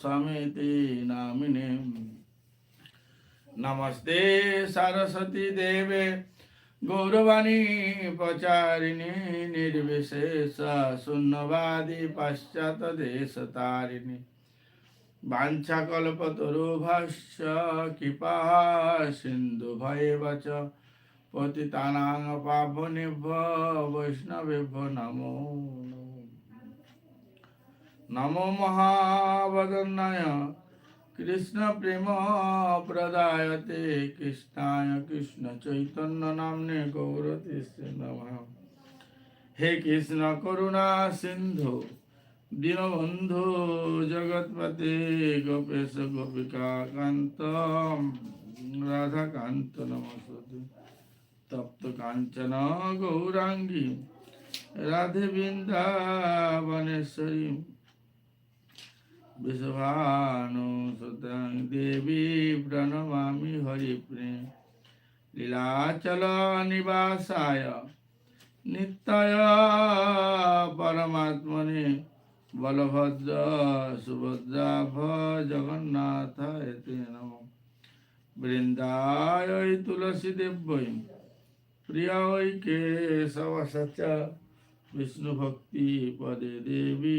సమితి నామిని నమస్తే సరస్వతి దేవే গৌরবাণী প্রচারিণী নির্বিশেষ শূন্যবাদী পাশ্চাত্য দেশ তারিণী বাঞ্ছাকল্পতরুভশ্য কৃপা সিন্ধু ভয়েবচ পতিতানাং পাবনেভ্য বৈষ্ণবেভ্য নমো নমো নমো মহাবদনায় কৃষ্ণ প্রেম প্রদায়তে কৃষ্ণায় কৃষ্ণ চৈতন্য নামনে গৌরতিষ্ঠে নমঃ হে কৃষ্ণ করুণা সিন্ধু দীনবন্ধু জগৎপতে গোপেশ গোপিকা কান্ত রাধাকান্ত নমস্তে তপ্ত কাঞ্চন গৌরাঙ্গী রাধে বৃন্দাবনেশ্বরী विश्वानुसुतं देवी प्रणमामि हरिप्रे लीलाचलनिवासाय नित्य परमात्मने बलभद्र सुभद्राभ जगन्नाथाय ते नमो। वृन्दायै तुलसीदेव्यै प्रियायै केशवसच विष्णुभक्तिपदे देवी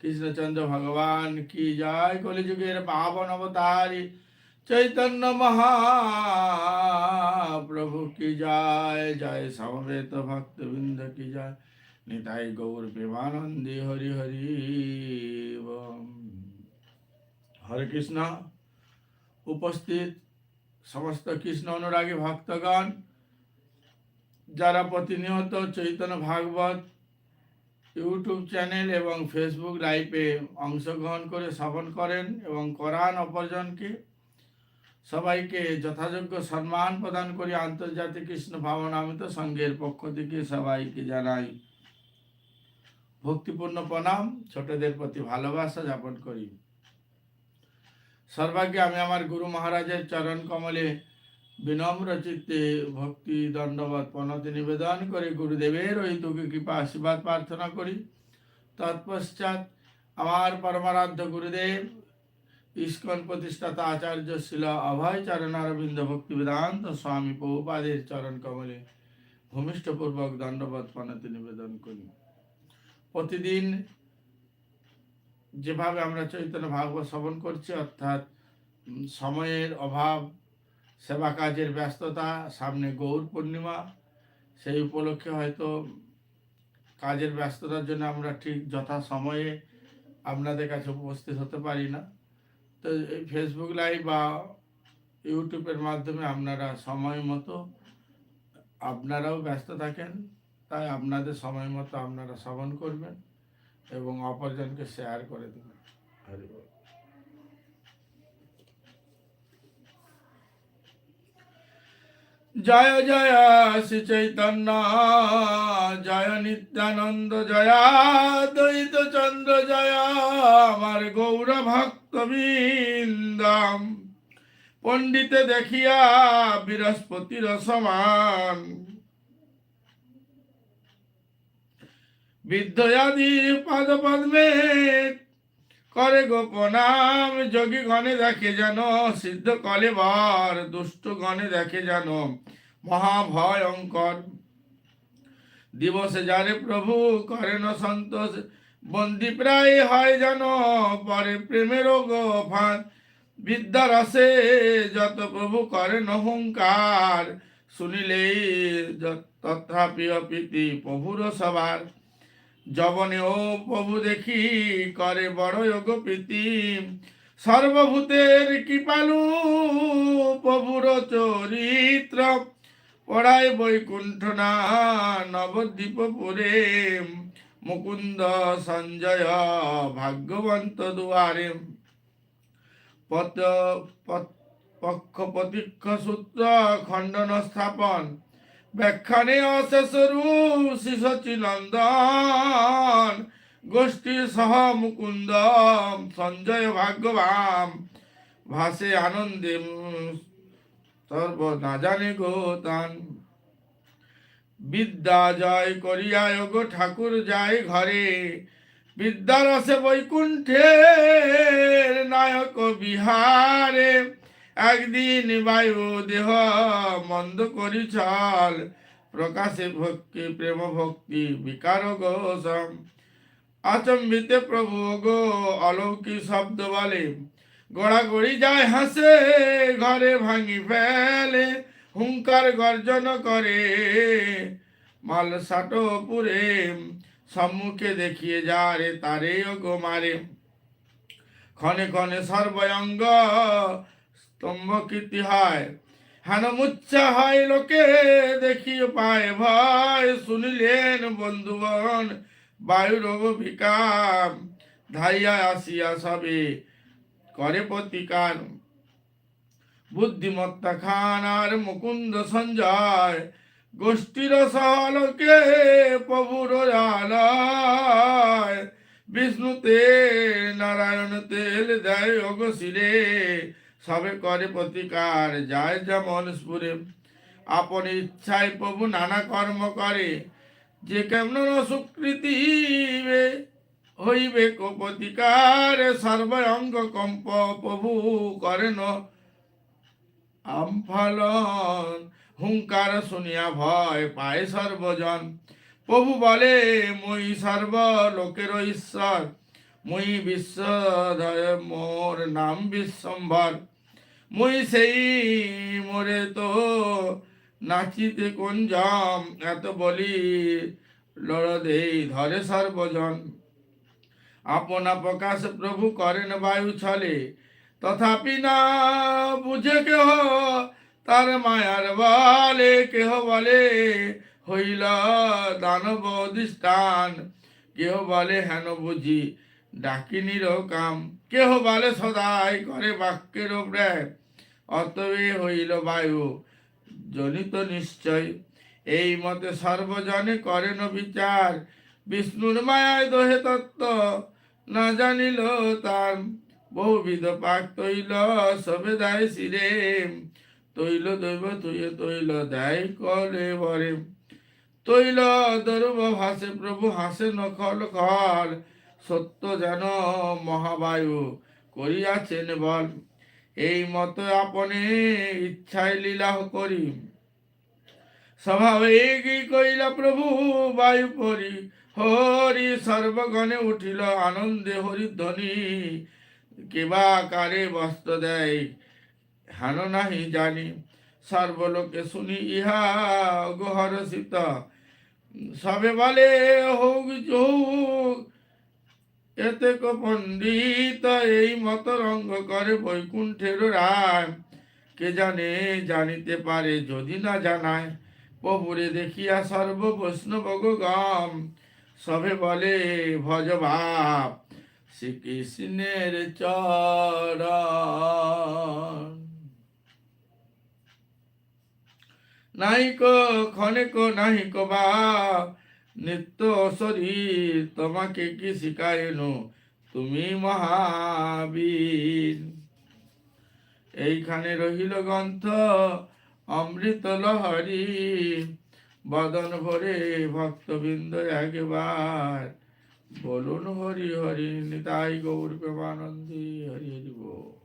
কৃষ্ণচন্দ্র ভগবান কি জয় কলিযুগের পাবন অবতারী চৈতন্য মহাপ্রভু কি জয়? জয় সমবেত ভক্তবৃন্দ কি জয়? নিতাই গৌর প্রেমানন্দী হরি হরি হরে কৃষ্ণ। উপস্থিত সমস্ত কৃষ্ণ অনুরাগী ভক্তগণ, যারা প্রতিনিয়ত চৈতন্য ভাগবত ইউটিউব চ্যানেল এবং ফেসবুক লাইভে অংশগ্রহণ করে শ্রবণ করেন এবং কোরআন অপরজনকে সবাইকে যথাযোগ্য সম্মান প্রদান করি। আন্তর্জাতিক কৃষ্ণ ভাবনামিত সংঘের পক্ষ থেকে সবাইকে জানাই ভক্তিপূর্ণ প্রণাম, ছোটদের প্রতি ভালোবাসা যাপন করি। সর্বাগ্যে আমি আমার গুরু মহারাজের চরণ কমলে বিনম্র চিত্তে ভক্তি দণ্ডবত প্রণতি নিবেদন করে, গুরুদেবের ওই তোকে কৃপা আশীর্বাদ প্রার্থনা করি। তৎপশ্চাৎ আমার পরমারাধ্য গুরুদেব, ইস্কন প্রতিষ্ঠাতা আচার্য শিল অভয় চরণ অরবিন্দ ভক্তি বেদান্ত স্বামী বহুপাদের চরণ কমলে ভূমিষ্ঠপূর্বক দণ্ডবত প্রণতি নিবেদন করি। প্রতিদিন যেভাবে আমরা চৈতন্য ভাগবত শ্রবণ করছি, অর্থাৎ সময়ের অভাব সেবা কাজের ব্যস্ততা, সামনে গৌর পূর্ণিমা, সেই উপলক্ষে হয়তো কাজের ব্যস্ততার জন্য আমরা ঠিক যথা সময়ে আপনাদের কাছে উপস্থিত হতে পারি না। তো এই ফেসবুক লাইভ বা ইউটিউবের মাধ্যমে আপনারা সময় মতো আপনারাও ব্যস্ত থাকেন, তাই আপনাদের সময় মতো আপনারা শ্রবণ করবেন এবং অপরজনকে শেয়ার করে দেবেন। হরি জয় জয় শ্রী চৈতন্য জয় নিত্যানন্দ, জয়া দ্বৈত চন্দ্র, জয় আমার গৌর ভক্ত বৃন্দাম পণ্ডিতে দেখিয়া বৃহস্পতির সমান। বিদ্যাদি পদ পদ্মে করে গোপনাম যোগী গণে দেখে যেন সিদ্ধ কলে বার দুষ্ট গণে দেখে যেন মহাভয়ঙ্কর। দিবসে যারে প্রভু করেন সন্তোষ, বন্দি প্রায় হয় যেন পরে প্রেমের গোফান। বিদ্যারসে যত প্রভু করেন অহংকার শুনিলেই তথাপি অপিতি প্রভুর সবার। জবনে ও প্রভু দেখি করে বড় যোগ প্রীতি সর্বভূতের কৃপালু প্রভুর চরিত্র। পড়ায় বৈকুণ্ঠ না নবদ্বীপপুরে। মুকুন্দ সঞ্জয় ভাগ্যবন্ত দুয়ারে। পত- পক্ষ প্রতীক্ষ সূত্র খণ্ডন স্থাপন। ব্যাখ্যানে অশেষ শিশচি নন্দন গোষ্ঠী সহ মুকুন্দ সঞ্জয় ভাগ্যবাম, ভাসে আনন্দে সর্ব না জানে গোতান বিদ্যা জয় করিয়া গো ঠাকুর যায় ঘরে। বিদ্যারসে বৈকুণ্ঠের নায়ক বিহারে। একদিন বায়ু দেহ মন্দ করি চল। প্রকাশে ভক্তি, প্রেম ভক্তি, বিকার গোসম। আচম্বিতে প্রভু গো, অলৌকিক শব্দ বলে। গড়াগড়ি যায় হাসে, ঘরে ভাঙি ফেলে। হুঙ্কার গর্জন করে। মাল সাটো পুরে, সম্মুখে দেখিয়ে যা রে তারে গো মারে। ক্ষণে ক্ষণে সর্বয়ঙ্গ স্তম্ভ কীর্তি হয় হেন মুচ্ছা হয় লোকে দেখি পায় ভয়। শুনিলেন বন্ধুগণ বায়ুর ভিকাম। ধাইয়া আসিয়া সবে, করে প্রতিকার। বুদ্ধিমত্তা খান আর মুকুন্দ সঞ্জয়, গোষ্ঠীর সহলোকে প্রভুর আলয়। বিষ্ণুতে নারায়ণ তেল দেয় অগশিরে সবে করে প্রতিকার। যায় যেমন স্পুরে আপন ইচ্ছায় প্রভু নানা কর্ম করে। যে কেমন অসুকৃতি হইবে প্রতিকার। সর্বঙ্গ কম্প প্রভু করেন আমফলন হুঙ্কার শুনিয়া ভয় পায় সর্বজন। প্রভু বলে, মই সর্ব লোকের ঈশ্বর। মই বিশ্বধর মোর নাম বিশ্বম্ভর মই সেই মোরে তো নাচিতে কুঞ্জম, এত বলি লড় দেই ধরে সর্বজন। আপনা প্রকাশ প্রভু করেন বায়ু ছলে, তথাপি না বুঝে কেহ তার মায়ার বলে, কেহ বলে হইল দানব অধিষ্ঠান। কেহ বলে হেন বুঝি ডাকিনির কাম, কেহ বলে সদাই করে বাক্যের প্রায় অতবে হইল বায়ু। জনিত নিশ্চয়। এই মতে সর্বজনে করেন বিচার। বিষ্ণুর মায়ায় দোহে তত্ত্ব। না জানিল তার বহুবিধ পাক তৈল, সবে দায় শিরে। তৈল দৈব তুয়ে তৈল দেয় কলে বরে তৈল দরব ভাসে প্রভু, হাসে নখল খল। সত্য যেন মহাবায়ু, করিয়াছেন বল। এই মতো আপনে ইচ্ছায় লীলা করি স্বভাবে কি কইলা, প্রভু, বায়ু পরি, হরি সর্বগণে উঠিল, আনন্দে হরিধ্বনি কেবা কারে বস্ত্র দেয়, হেন নাহি জানি। সর্বলোকে শুনি, ইহা গোহর সীত। সবে বলে হোক যোগ এতে কো পণ্ডিত এই মত রঙ্গ করে বৈকুণ্ঠের রায় কে জানে, জানিতে পারে, যদি না জানায়, প্রভুরে দেখিয়া সর্ব গম সবে বলে, ভজ ভাব শ্রীকৃষ্ণের চরণ। নাহিক ক্ষণিক, নাহিক বা নিত্য শরীর তোমাকে কি শিখাইনু? তুমি মহাবীর। এইখানে রহিল গ্রন্থ, অমৃত লহরী, বদন ভরে ভক্তবৃন্দ একবার। বলুন হরি হরি, নিতাই গৌর প্রেমানন্দী হরি হরি বল।